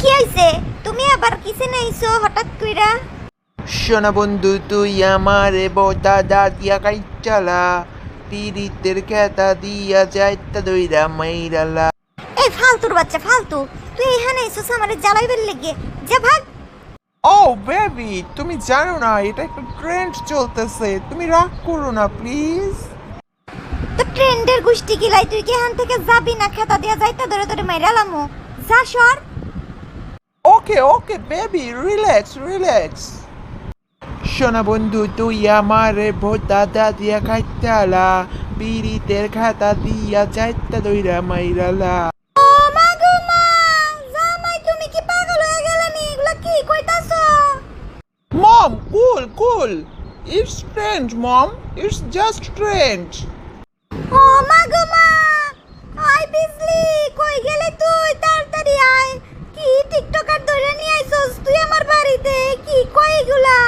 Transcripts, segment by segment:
কি হইছে তুমি আবার কিসে নাইছো হঠাৎ কইরা? শোনা বন্ধু তুই আমারে দাদা দিয়া কাইচালা পিরিতের খেতা দিয়া যাইতা দইরা মাইরালা। এই ফালতুর বাচ্চা ফালতু। তুই এখানে এসেছ আমারে জ্বালাইবার লেগে। যা ভাগ। ও বেবি তুমি জানো না এটা একটা ট্রেন্ড চলতেছে। তুমি রাগ করো না প্লিজ তো ট্রেন্ডের গুষ্টি গিলাই তুই কি এখান থেকে যাবি না? খেতা দিয়া যাইতা ধরে ধরে মাইরালামু যা সর। Okay okay baby relax relax শোনা বন্ধু তুই আমারে দাদা দিয়া খাইতালা পিরিতের খাতা দিয়া যাইতা দইরা মাইরালা Mom, cool, cool. It's strange, Mom. It's just strange. ও মা গো মা আই বিজলি কই গেলে তুই তাড়াতাড়ি আয় কি টিকটকার ধরে নিয়ে আইছস তুই আমার বাড়িতে কি কই এগুলা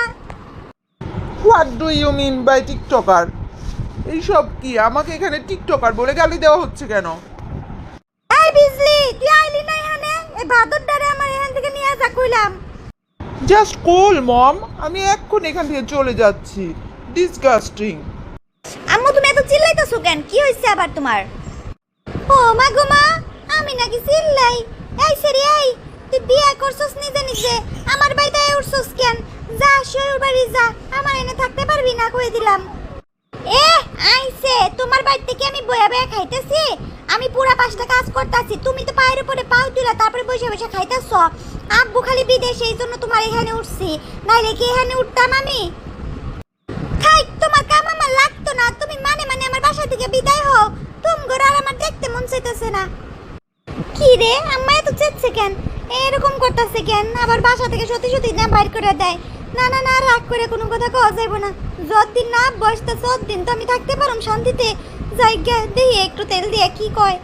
You mean by TikToker? এইসব কি? আমাকে এখানে টিকটকার বলে গালি দেওয়া হচ্ছে কেন? এই বিজলি তুই আইলি না এখানে? এই ভাদর ডারে আমার এখান থেকে নিয়ে যা কইলাম। জাস্ট কুল মম আমি এক্ষুনি এখান থেকে চলে যাচ্ছি। ডিসগাস্টিং আম্মু তুমি এত চিল্লাইতেছো কেন? কি হয়েছে আবার তোমার? ও মা গো মা আমি নাকি চিল্লাই। এই সেরি এই তুই বিয়ে করছস নিজে নিজে। আমার আয় উঠছস কেন? যা, শ্বশুর বাড়ি যা। আমার এনে থাকতে পারবি না, কই দিলাম। এ আইছে তোমার বাড়ি থেকে আমি বয়া বয়া খাইতেছি? আমি পুরা পাঁচটা কাজ করতেছি, তুমি তো পায়ের উপরে পাও তুলা তারপরে বসে বসে খাইতেছ। আব্বু খালি বিদেশে, এই জন্য তোমার এখানে উঠছি। নাইলে কি এখানে উঠতাম আমি? খাই, তোমার কাম আমার লাগতো না, তুমি মানে মানে আমার বাসা থেকে বিদায় হও। তুমগোর আর আমার দেখতে মন চাইতেছে না। কি রে, আম্মা এত চেচ্ছে কেন? এরকম করতেছে কেন? আবার বাসা থেকে সত্যি সত্যি না বাইর করে দেয়। না না না, রাগ করে কোনো কথা কওয়া যাইব না। যতদিন না বসতে ততদিন তো আমি থাকতে পারুম শান্তিতে। যাই গে একটু তেল দিয়ে কি কয়।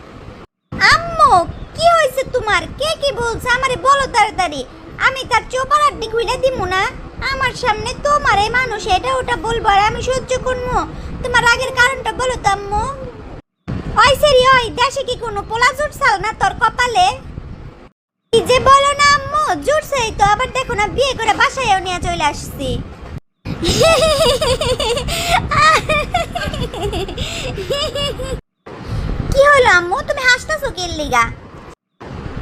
আম্মু, কি হয়েছে তোমার? কে কি বলছে? আমারে বলো তাড়াতাড়ি। আমি তার চোপার আড্ডি খুলে দিমু না। আমার সামনে তোমার এই মানুষ, এটা ওটা বলব আর আমি সহ্য করব তোমার আগের কারণটা বলো তো, আম্মু। ওই সেরি, ওই, দেশে কি কোনো পোলা জুটছাল না তোর কপালে? কি যে বলো না আম্মু তো, আবার দেখো না, বিয়ে করে বাসায়ও নিয়ে চলে আসছি। কি হলো আম্মু, তুমি হাসতেছো কি লিগা?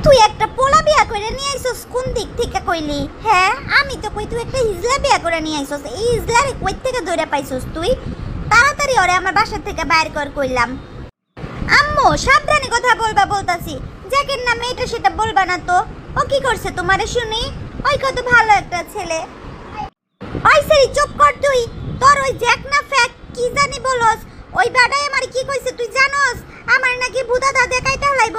তুই একটা পোলা বিয়া করে নিয়ে আইছস কোন দিক থেকে কইলি? হ্যাঁ আমি তো কই, তুই একটা হিজলা বিয়া করে নিয়ে আইছস এই হিজলারে কই থেকে ধরে পাইছস তুই? তাড়াতাড়ি ওরে আমার বাসা থেকে বাইর কর কইলাম। আম্মু, সাবধানে কথা বলবা বলতাছি। জ্যাকের নামে এটা সেটা বলবা না তো। ও কি করছে তোমারে শুনি? ওই কত ভালো একটা ছেলে। ওই সেরি চুপ কর তুই। তোর ওই জ্যাক না ফ্যাক, কি জানি বলস। ওই বেটাই আমার কি কইছে তুই জানোস? আমার নাকি বুদা দা দেখাইতে লাইব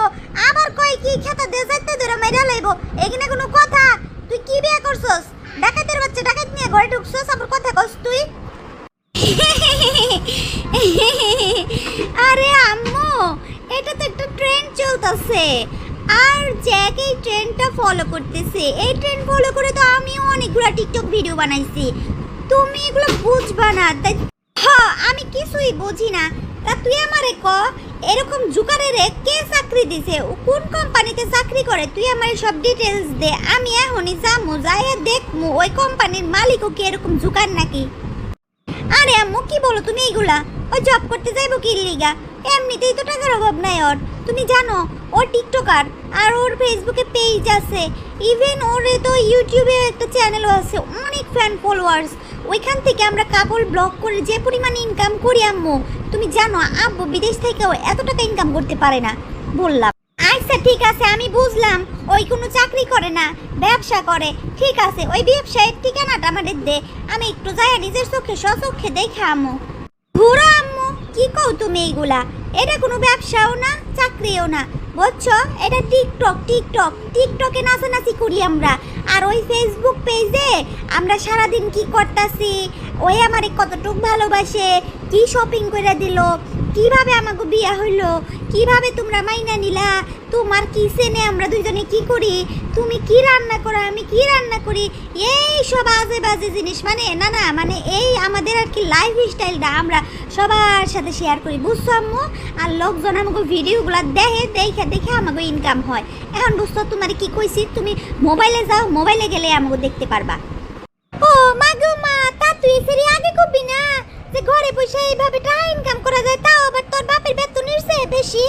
আবার কই কি খেতা দে যাইতে ধরে মেরা লাইব এখানে কোনো কথা। তুই কি বিয়ে করছস? ডাকাতের বাচ্চা, ডাকাত নিয়ে ঘরে ঢুকছস? আবার কথা কস তুই? আরে আম্মু, এটা তো একটা ট্রেন্ড চলতেছে। আর জ্যাক এই ট্রেন্ডটা ফলো করতেছে। এই ট্রেন্ড ফলো করে তো আমিও অনেকগুলো টিকটক ভিডিও বানাইছি। তুমি এগুলো বুঝবা না। তাই হ্যাঁ আমি কিছুই বুঝি না। তা তুই আমারে ক, এরকম জুকারে রে কে চাকরি দিছে? ও কোন কোম্পানিতে চাকরি করে? তুই আমার সব ডিটেলস দে। আমি এখনই যামু, যাইয়া দেখমু ওই কোম্পানির মালিকও কি এরকম জুকার নাকি? আরে আম্মু, কি বলো তুমি এইগুলা? ওই জব করতে যাইবো কি লিগা? এমনিতেই তো টাকার অভাব নাই ওর। তুমি জানো, ও টিকটকার আর ওর ফেসবুকে পেজ আছে। ইভেন ওর তো ইউটিউবে একটা চ্যানেলও আছে, অনেক ফ্যান ফলোয়ার্স ওইখান থেকে আমরা কাপড় ব্লগ করে যে পরিমাণ ইনকাম করি আম্মু, তুমি জানো, আব্বু বিদেশ থেকেও এত টাকা ইনকাম করতে পারে না। বললাম আচ্ছা ঠিক আছে, আমি বুঝলাম, ওই কোনো চাকরি করে না, ব্যবসা করে। ঠিক আছে, ওই ব্যবসায়ের ঠিকানাটা আমাদের দে, আমি একটু যাই নিজের চোখে স্বচক্ষে দেখে আম্মু। ঘুরো আম্মু কি কও তুমি এইগুলা? এটা কোনো ব্যবসাও না, চাকরিও না। বুঝছ? এটা টিকটক টিকটক। টিকটকে নাচানাচি করি আমরা। আর ওই ফেসবুক পেজে আমরা সারাদিন কি করতাছি? ওই আমারে কতটুক ভালোবাসে? কি শপিং করে দিল? কীভাবে আমাকে বিয়া হইল? কীভাবে তোমরা মাইনা নিলা? তোমার কি কিচেনে আমরা দুইজনে কি করি? তুমি কি রান্না করো? আমি কি রান্না করি? এই সব আজে বাজে জিনিস। মানে না না মানে এই আমাদের আর কি লাইফ স্টাইলটা আমরা সবার সাথে শেয়ার করি। বুঝছ আম্মু? আর লোকজন আমাকে ভিডিওগুলো দেখে দেখে দেখে আমাকে ইনকাম হয়। এখন বুঝছ তোমার কি কইছি? তুমি মোবাইলে যাও মোবাইলে গেলে আমাকে দেখতে পারবা ও মাগো মা তা তুই সেরি আগে কবি না যে ঘরে এইভাবে টাকা ইনকাম করা যায়, তাও আবার তোর বাপের বেতনের চেয়ে বেশি।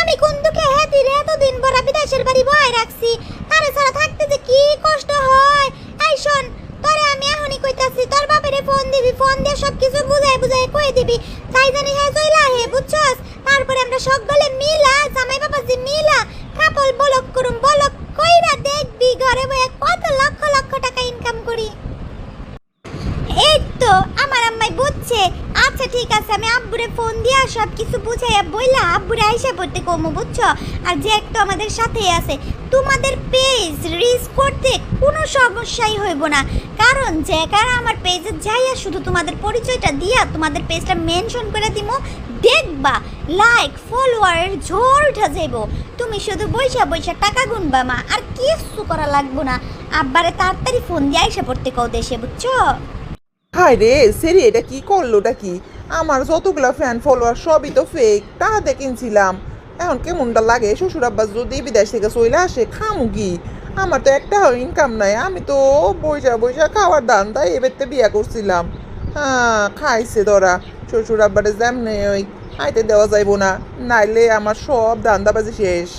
আমি কোন দুঃখে হ্যাঁ দিলে এতদিন বড় বিদেশের বাড়ি বয় রাখছি। তারে ছাড়া থাকতে যে কি কষ্ট হয়। এই শোন, তোরে আমি এখনই কইতাছি, তোর বাপেরে ফোন দিবি ফোন দিয়ে সব কিছু বুঝাই বুঝাই কই দিবি। তাই জানি হ্যাঁ চইলা হে, বুঝছস? তারপরে আমরা সকলে মিলা, জামাই বাবাজি মিলা কাপল বলক করুম, বলক কইরা দেখবি, ঘরে বয়ে কত লক্ষ লক্ষ টাকা ইনকাম করি। এই তো, আমার আম্মাই বুঝছে আচ্ছা ঠিক আছে, আমি আব্বুরে ফোন দিয়া সব কিছু বুঝাইয়া বইলা আব্বুরে আইসা পড়তে কমু, বুঝছ? আর যে একটা আমাদের সাথেই আছে, তোমাদের পেজ রিচ করতে কোনো সমস্যাই হইব না। কারণ যে কারণ আমার পেজে যাইয়া শুধু তোমাদের পরিচয়টা দিয়া তোমাদের পেজটা মেনশন করে দিমু, দেখবা লাইক ফলোয়ারের ঝড় উঠা যাইব। তুমি শুধু বৈশা বৈশা টাকা গুনবা মা, আর কিছু করা লাগবো না। আব্বারে তাড়াতাড়ি ফোন দিয়ে আইসা পড়তে কও দেশে, বুঝছ? হায় রে সেরি, এটা কি করল এটা কি? আমার যতগুলা ফ্যান ফলোয়ার সবই তো ফেক টাকাতে কিনছিলাম। এখন কেমনটা লাগে? শ্বশুর আব্বা যদি বিদেশ থেকে চলে আসে, খামু কি? আমার তো একটা ইনকাম নাই, আমি তো বইসা বইসা খাওয়ার দান, তাই এবারতে বিয়া করছিলাম। হ্যাঁ খাইছে তোরা শ্বশুর আব্বারে যেমনে ওই খাইতে দেওয়া যাইব না, নাইলে আমার সব দান্দাবাজি শেষ।